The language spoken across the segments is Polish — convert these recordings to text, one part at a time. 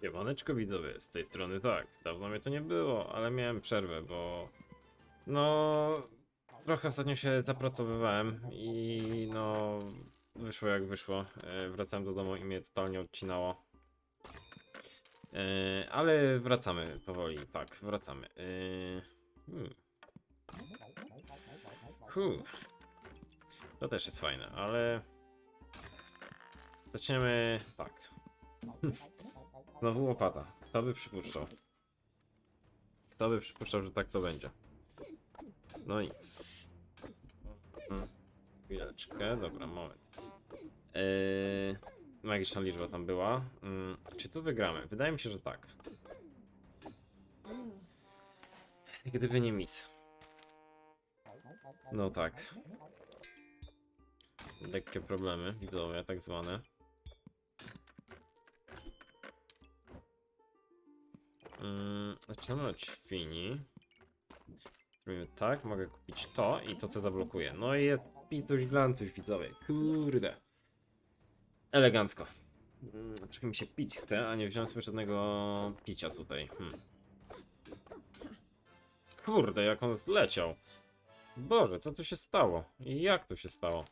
Siemaneczko widzowie, z tej strony tak, dawno mnie to nie było, ale miałem przerwę, bo no trochę ostatnio się zapracowywałem i no wyszło jak wyszło. E, Wracałem do domu i mnie totalnie odcinało. E, Ale wracamy powoli, tak, wracamy. E, Hmm. Huh. To też jest fajne, ale zaczniemy tak. Znowu łopata. Kto by przypuszczał? Kto by przypuszczał, że tak to będzie? No nic. Hmm. Chwileczkę, dobra, moment. Yy, magiczna liczba tam była. Mm, czy tu wygramy? Wydaje mi się, że tak. Gdyby nie mis. No tak. Lekkie problemy, widzowie, tak zwane. Mm, zaczynamy od świni. Zrobimy tak, mogę kupić to i to co zablokuje. No i jest pituś glancuś widzowie, kurde. Elegancko. Mm, mi się pić chce, a nie wziąłem sobie żadnego picia tutaj. Hmm. Kurde, jak on zleciał. Boże, co tu się stało? I jak to się stało?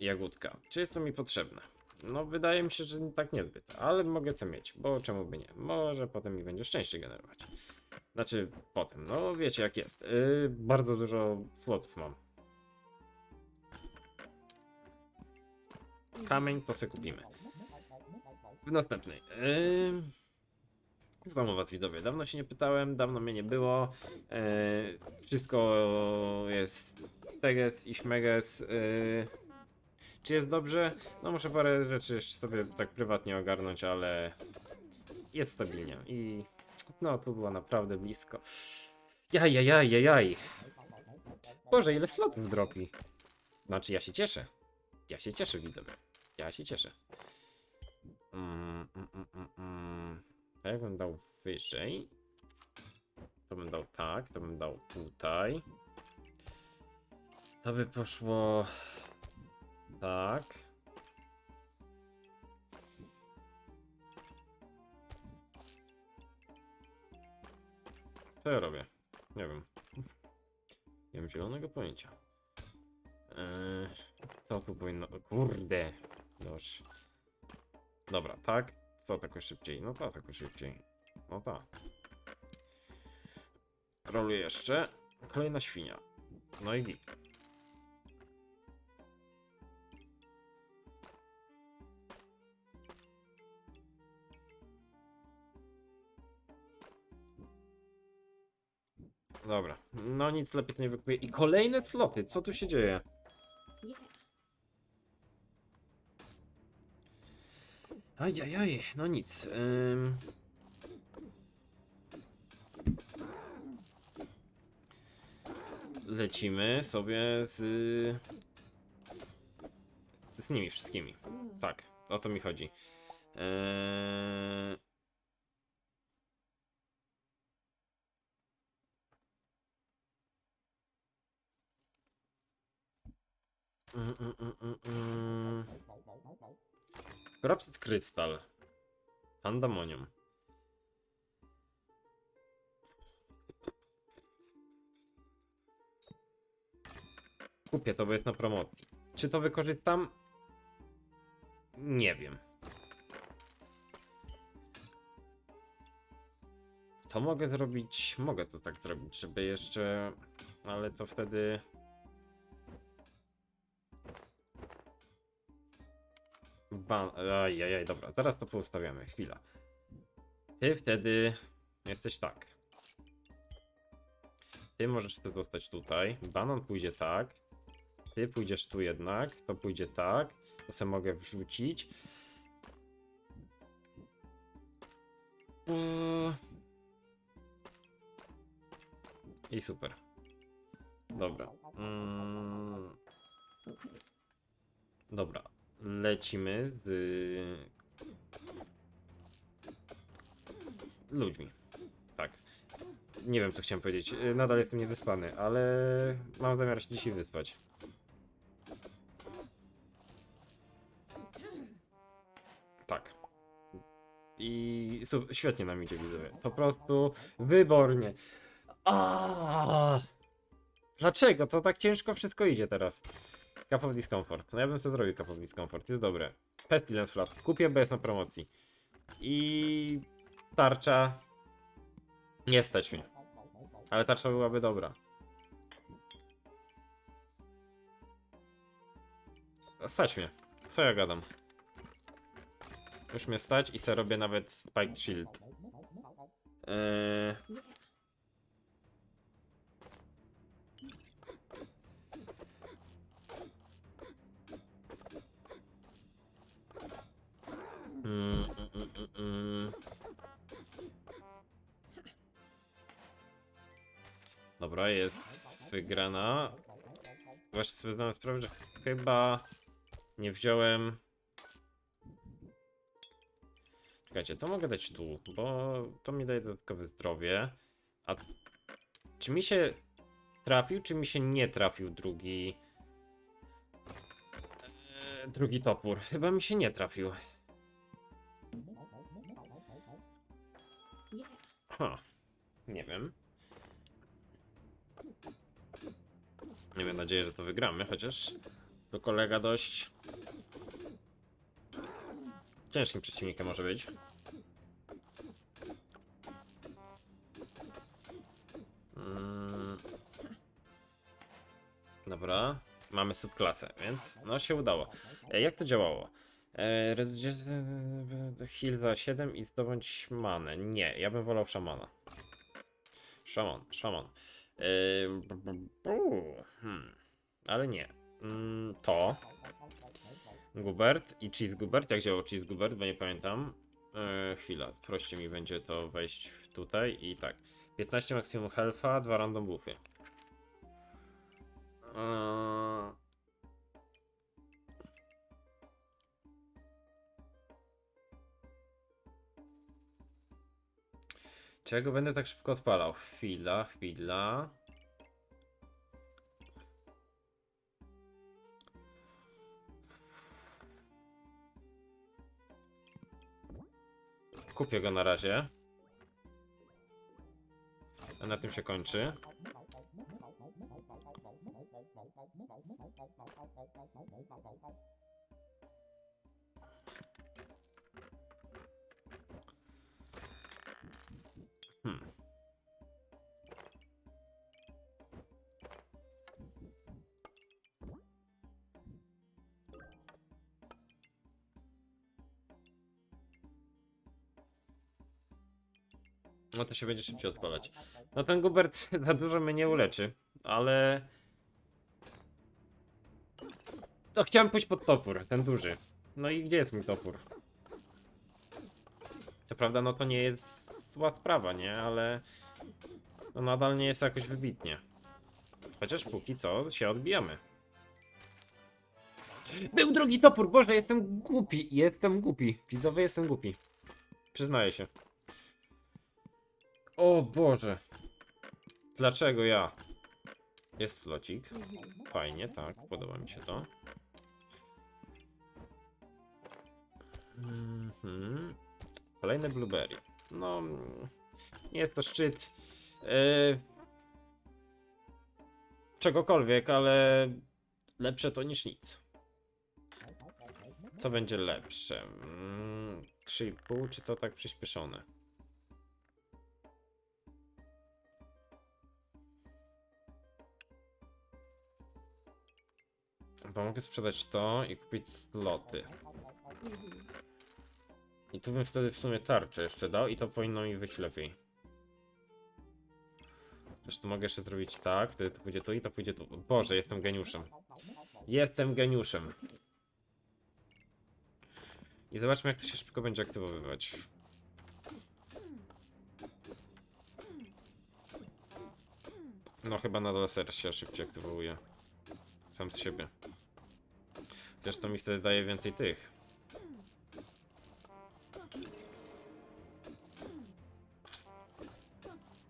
Jagódka. Czy jest to mi potrzebne? No, wydaje mi się, że tak niezbyt, ale mogę to mieć, bo czemu by nie? Może potem mi będzie szczęście generować. Znaczy, potem, no wiecie jak jest. Yy, bardzo dużo slotów mam. Kamień to se kupimy. W następnej. Yy... Znowu was widzowie, dawno się nie pytałem, dawno mnie nie było. Yy, wszystko jest teges i śmeges. Yy, czy jest dobrze? No muszę parę rzeczy jeszcze sobie tak prywatnie ogarnąć, ale jest stabilnie i no tu było naprawdę blisko. Jaj, jaj, jaj, jaj, jaj. Boże, ile slotów dropi. Znaczy ja się cieszę. Ja się cieszę widzowie. Ja się cieszę. Mm, mm, mm, mm, mm. Dał wyżej? To bym dał tak, to bym dał tutaj. To by poszło tak. Co ja robię? Nie wiem. Nie mam zielonego pojęcia. Eee, to tu powinno... Kurde! Noż. Dobra, tak? Co tak szybciej? No tak, tak szybciej. No tak. Roluję jeszcze. Kolejna świnia. No i git. Dobra, no nic lepiej to nie wykupię. I kolejne sloty, co tu się dzieje? Ajajaj, no nic. Ym... Lecimy sobie z... Z nimi wszystkimi. Tak, o to mi chodzi. Eee... Mm, mm. Pandemonium. Kupię to, bo jest na promocji. Czy to wykorzystam? Nie wiem. To mogę zrobić. Mogę to tak zrobić, żeby jeszcze. Ale to wtedy. Ban. Ajajaj, dobra, zaraz to poustawiamy. Chwila. Ty wtedy jesteś tak. Ty możesz to dostać tutaj. Banan pójdzie tak. Ty pójdziesz tu jednak. To pójdzie tak. To sobie mogę wrzucić. I super. Dobra. Mm. Dobra. Lecimy z ludźmi. Tak. Nie wiem, co chciałem powiedzieć. Y, Nadal jestem niewyspany, ale mam zamiar się dzisiaj wyspać. Tak. I świetnie nam idzie, widzowie. Po prostu wybornie. Aaaa! Dlaczego? To tak ciężko wszystko idzie teraz. Cup of Discomfort. No ja bym sobie zrobił Cup of Discomfort, jest dobre. Pestilence Flask. Kupię, bo jest na promocji. I tarcza. Nie stać mnie. Ale tarcza byłaby dobra. Stać mnie. Co ja gadam? Już mnie stać i se robię nawet Spiked Shield. Eee... Dobra, jest wygrana. Właśnie sobie zdałem sprawę, że chyba nie wziąłem. Czekajcie, co mogę dać tu? Bo to mi daje dodatkowe zdrowie. A czy mi się trafił, czy mi się nie trafił drugi. Eee, drugi topór? Chyba mi się nie trafił. Ha, nie wiem. Nie mam nadzieję, że to wygramy, chociaż to kolega dość ciężkim przeciwnikiem może być. Mm. Dobra, mamy subklasę, więc no się udało. E, jak to działało? E, heal za 7 i zdobądź manę. Nie, ja bym wolał szamana. Szaman, szaman. E. Hmm. Ale nie. Mm, to. Gubert i Cheese Gubert. Jak działał Cheese Gubert, bo nie pamiętam. E, chwila, prościej mi będzie to wejść tutaj i tak. 15 maksimum health'a, 2 random buffy. Eee, Czego będę tak szybko odpalał? Chwila, chwila. Kupię go na razie. A na tym się kończy. No to się będzie szybciej odpalać. No ten Gubert za dużo mnie nie uleczy, ale... No chciałem pójść pod topór, ten duży. No i gdzie jest mój topór? To prawda, no to nie jest zła sprawa, nie? Ale... No nadal nie jest jakoś wybitnie. Chociaż póki co się odbijamy. Był drugi topór, Boże, jestem głupi, jestem głupi. Widzowie, jestem głupi. Przyznaję się. O Boże. Dlaczego ja? Jest slocik. Fajnie, tak, podoba mi się to. Mhm. Kolejne blueberry. No, mm, nie jest to szczyt yy, czegokolwiek, ale lepsze to niż nic. Co będzie lepsze? Mm, 3,5 czy to tak przyspieszone? Mogę sprzedać to i kupić sloty. I tu bym wtedy w sumie tarczę jeszcze dał i to powinno mi wyjść lepiej. Zresztą mogę jeszcze zrobić tak, wtedy to pójdzie tu i to pójdzie tu. Boże, jestem geniuszem. Jestem geniuszem. I zobaczmy jak to się szybko będzie aktywowywać. No chyba na dole ser się szybciej aktywuje. Sam z siebie. To mi wtedy daje więcej tych.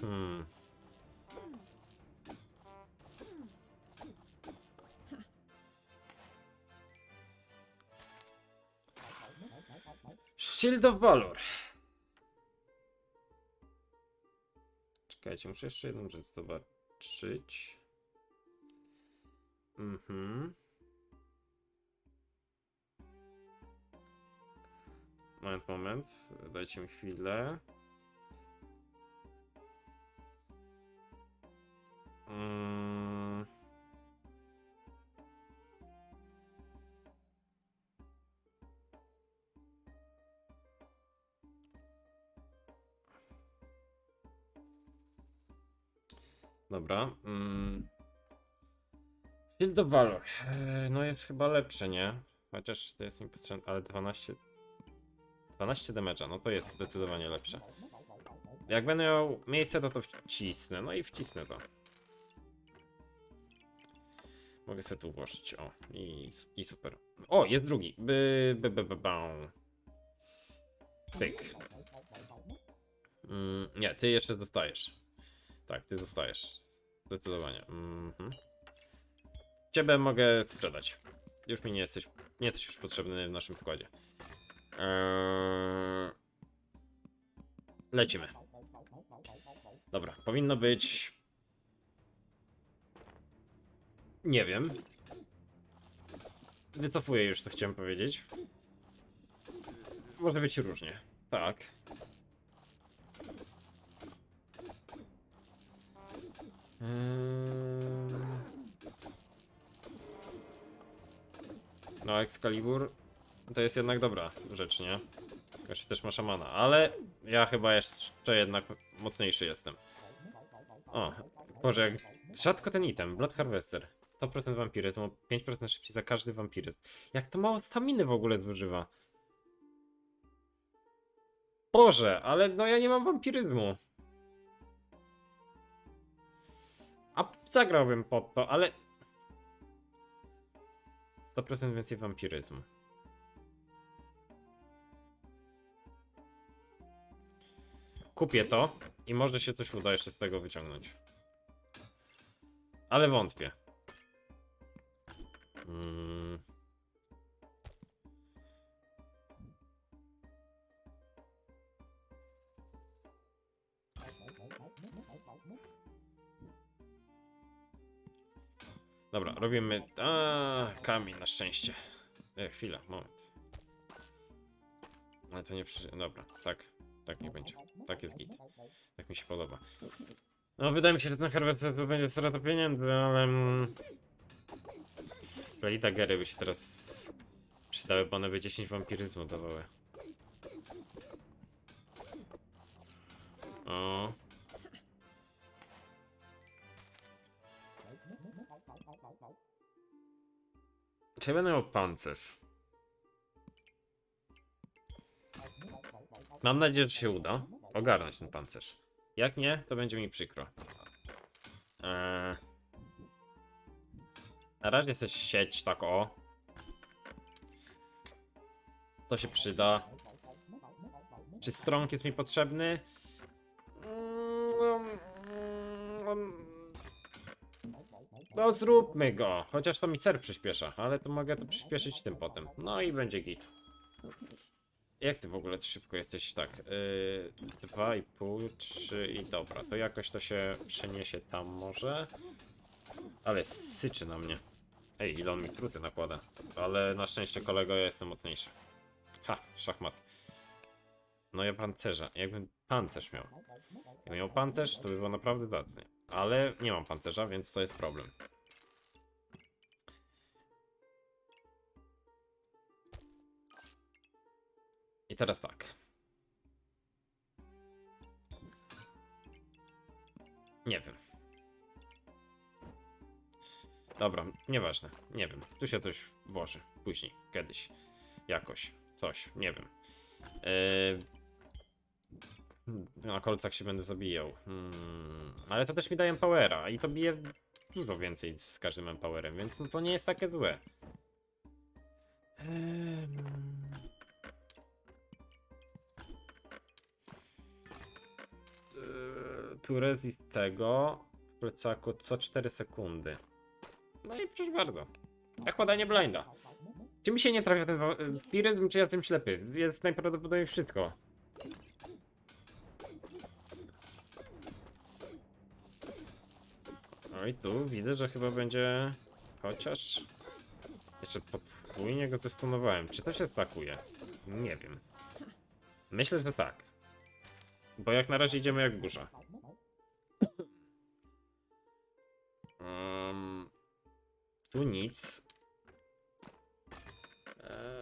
Hmm. Shield of Valor. Czekajcie, muszę jeszcze jedną rzecz zobaczyć. Mhm. Moment, moment. Dajcie mi chwilę. Mm. Dobra. Mm. Shield of Valor. Eee, No jest chyba lepsze, nie? Chociaż to jest mi potrzebne, ale 12... 12 damage'a, no to jest zdecydowanie lepsze. Jak będę miał miejsce, to to wcisnę. No i wcisnę to. Mogę sobie tu włożyć. O, i, i super. O, jest drugi. By, by, by, by. Tyk. Mm, nie, ty jeszcze zostajesz. Tak, ty zostajesz. Zdecydowanie. Mhm. Ciebie mogę sprzedać. Już mi nie jesteś, nie jesteś już potrzebny w naszym składzie. Eee... Lecimy. Dobra, powinno być. Nie wiem. Wycofuję już, co chciałem powiedzieć. Może być różnie. Tak. Ehm. No, Excalibur to jest jednak dobra rzecz, nie? Jeszcze też ma szamana, ale ja chyba jeszcze jednak mocniejszy jestem. O, Boże, jak rzadko ten item, Blood Harvester. 100% wampiryzmu, 5% szybciej za każdy wampiryzm. Jak to mało staminy w ogóle zużywa? Boże, ale no ja nie mam wampiryzmu. A zagrałbym pod to, ale... 100% więcej wampiryzmu. Kupię to i może się coś uda jeszcze z tego wyciągnąć. Ale wątpię. Mm. Dobra, robimy. A, kamień na szczęście. E, chwila, moment. Ale to nie przy... Dobra, tak. Tak nie będzie. Tak jest git. Tak mi się podoba. No, wydaje mi się, że ten Harvester to będzie strata pieniędzy, ale... mm, Lolita Gery by się teraz przydały, bo one by 10 wampiryzmu dawały. O. Czy będę miał pancerz? Mam nadzieję, że się uda ogarnąć ten pancerz. Jak nie, to będzie mi przykro. Eee... Na razie chcę sieć tak o. To się przyda. Czy strąg jest mi potrzebny? No zróbmy go. Chociaż to mi ser przyspiesza, ale to mogę to przyspieszyć tym potem. No i będzie git. Jak ty w ogóle szybko jesteś? Tak, yy, dwa i pół, trzy i dobra, to jakoś to się przeniesie tam może. Ale syczy na mnie. Ej, ile on mi truty nakłada. Ale na szczęście kolego ja jestem mocniejszy. Ha, szachmat. No ja pancerza. Jakbym pancerz miał. Jakbym miał pancerz, to by było naprawdę zacnie. Ale nie mam pancerza, więc to jest problem. Teraz tak. Nie wiem. Dobra, nieważne. Nie wiem. Tu się coś włoży. Później, kiedyś. Jakoś. Coś. Nie wiem. Yy... Na kolcach się będę zabijał. Hmm. Ale to też mi daje powera. I to bije dużo więcej z każdym empowerem, więc no to nie jest takie złe. Ehm... tu resist tego w plecaku co 4 sekundy. No i proszę bardzo. Nakładanie blinda. Czy mi się nie trafia ten piryzm, czy ja jestem ślepy? Jest najprawdopodobniej wszystko. Oj, tu widzę, że chyba będzie... Chociaż... Jeszcze podwójnie go testonowałem. Czy to się stakuje? Nie wiem. Myślę, że tak. Bo jak na razie idziemy jak burza. Um, tu nic. Eee,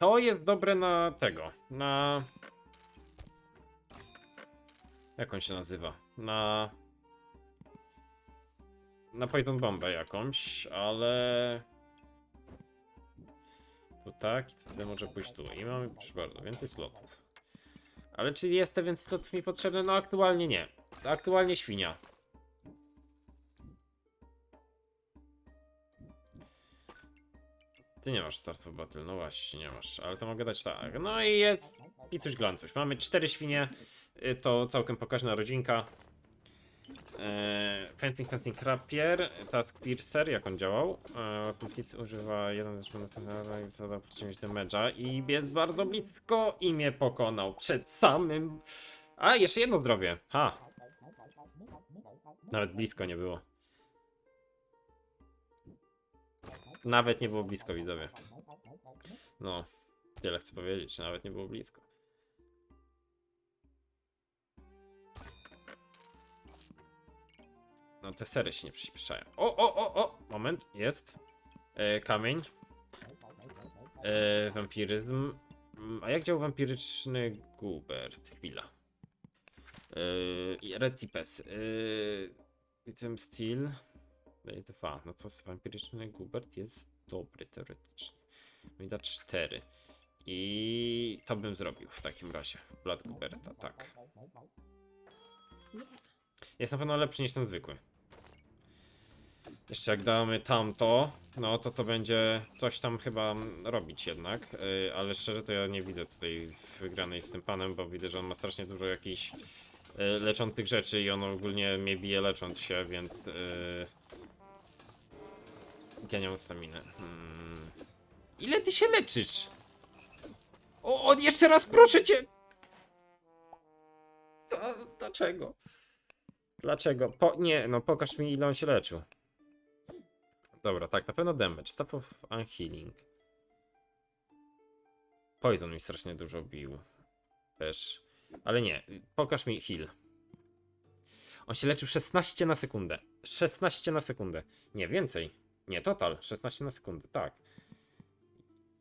To jest dobre na tego. Na. Jak on się nazywa? Na. Na Python bombę jakąś, ale. Tu tak, i wtedy może pójść tu. I mamy, proszę bardzo, więcej slotów. Ale czy jest te więcej slotów mi potrzebne? No aktualnie nie. Aktualnie świnia. Ty nie masz Start for Battle, no właśnie, nie masz, ale to mogę dać tak. No i jest picuś glancuś. Mamy cztery świnie, y, to całkiem pokaźna rodzinka. Eee, fencing, fencing rapier, task piercer, jak on działał. Eee, używa jeden z następnego i zada przeciwnić damage'a i jest bardzo blisko i mnie pokonał przed samym... A, jeszcze jedno zdrowie, ha! Nawet blisko nie było. Nawet nie było blisko, widzowie. No, wiele chcę powiedzieć, nawet nie było blisko. No te sery się nie przyspieszają. O, o, o, o! Moment, jest. E, kamień. E, wampiryzm. Mm, A jak działa wampiryczny Gubert? Chwila. I Recipes. E, Item Steel. Daje 2. No to wampiryczny Gubert jest dobry teoretycznie. Mi da 4. I to bym zrobił w takim razie. Blood Guberta, tak. Jest na pewno lepszy niż ten zwykły. Jeszcze jak damy tamto, no to to będzie coś tam chyba robić jednak, yy, ale szczerze to ja nie widzę tutaj wygranej z tym panem, bo widzę, że on ma strasznie dużo jakichś yy, leczących rzeczy i on ogólnie mnie bije lecząc się, więc yy... ja nie mam staminy. Hmm. Ile ty się leczysz? O, o, jeszcze raz proszę cię! To, dlaczego? Dlaczego? Po, nie, no pokaż mi ile on się leczył. Dobra, tak, na pewno damage. Staff of Unhealing. Poison mi strasznie dużo bił. Też. Ale nie, pokaż mi heal. On się leczył 16 na sekundę. 16 na sekundę. Nie, więcej. Nie, total. 16 na sekundę, tak.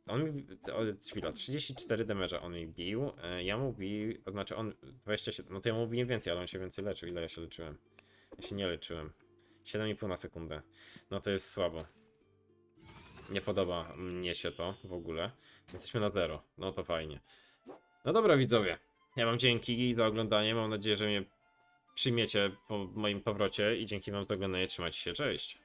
On mi. Chwila, 34 damage'a on mi bił. e, Ja mu bił. Znaczy on 27. No to ja mu biłem więcej, ale on się więcej leczył. Ile ja się leczyłem? Ja się nie leczyłem. 7,5 na sekundę. No to jest słabo. Nie podoba mnie się to w ogóle. Jesteśmy na zero. No to fajnie. No dobra widzowie. Ja wam dzięki za oglądanie. Mam nadzieję, że mnie przyjmiecie po moim powrocie i dzięki wam za oglądanie. Trzymajcie się. Cześć.